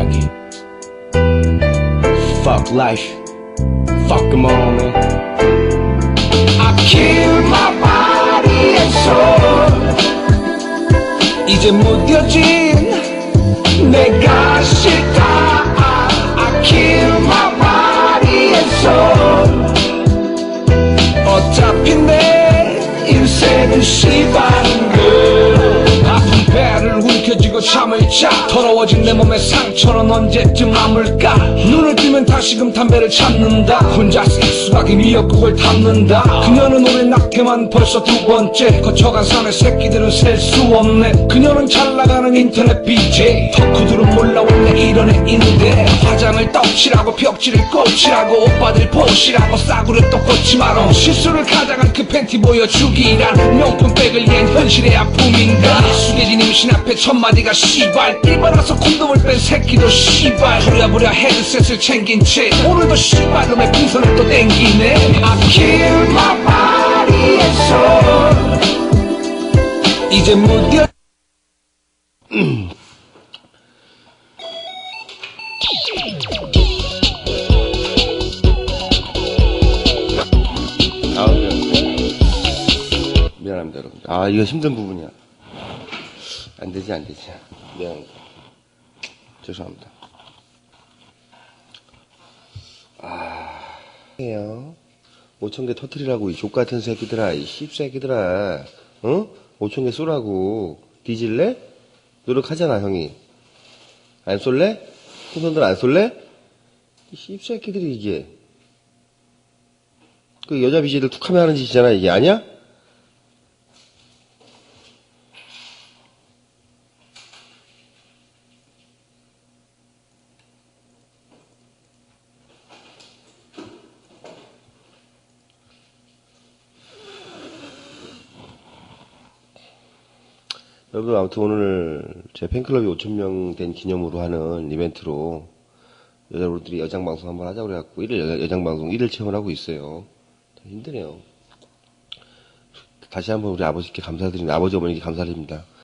이야기 Fuck life Fuck them all man I kill my body and soul 이제 무뎌진 내가 싫다 I kill my body and soul 어차피 내 인생은 배를 움켜쥐고 잠을 자. 더러워진 내 몸의 상처는 언제쯤 아물까? 눈을 뜨면 다시금 담배를 찾는다. 혼자 색수박이 미역국을 담는다. 그녀는 올해 낙태만 벌써 두 번째. 거쳐간 산의 새끼들은 셀 수 없네. 그녀는 잘 나가는 인터넷 BJ 덕후들은 몰라 원래 이런 애인데. 화장을 떡칠하고 벽지를 꽂히라고 오빠들 보시라고 싸구려 또 꽂지 마라 실수를 가장한 그 팬티 보여주기란 명품백을 얜 현실의 아픔인가? 숙여진 임신 앞에 첫마디가 씨발. 일반화서 콘돔을 뺀 새끼도 씨발. 부랴부랴 헤드셋을 챙긴 채 오늘도 씨발 놈의 풍선을 또 땡기네. I kill my body and soul 이제 무뎌 미안합니다, 여러분들. 아, 이거 힘든 부분이야. 안 되지, 안 되지. 미안합니다. 죄송합니다. 아, 해요. 5천 개 터트리라고, 이 족같은 새끼들아, 이 씹새끼들아. 응? 5천 개 쏘라고. 뒤질래? 노력하잖아, 형이. 안 쏠래? 풍선들 안 쏠래? 이 씹새끼들이 이게. 그 여자 BJ들 툭하면 하는 짓이잖아. 이게 아니야? 여러분 아무튼 오늘 제 팬클럽이 5천명 된 기념으로 하는 이벤트로 여러분들이 여장 방송 한번 하자고 그래갖고 1일 여장 방송 1일 체험을 하고 있어요. 힘드네요. 다시 한번 우리 아버지께 감사드립니다. 아버지 어머니께 감사드립니다.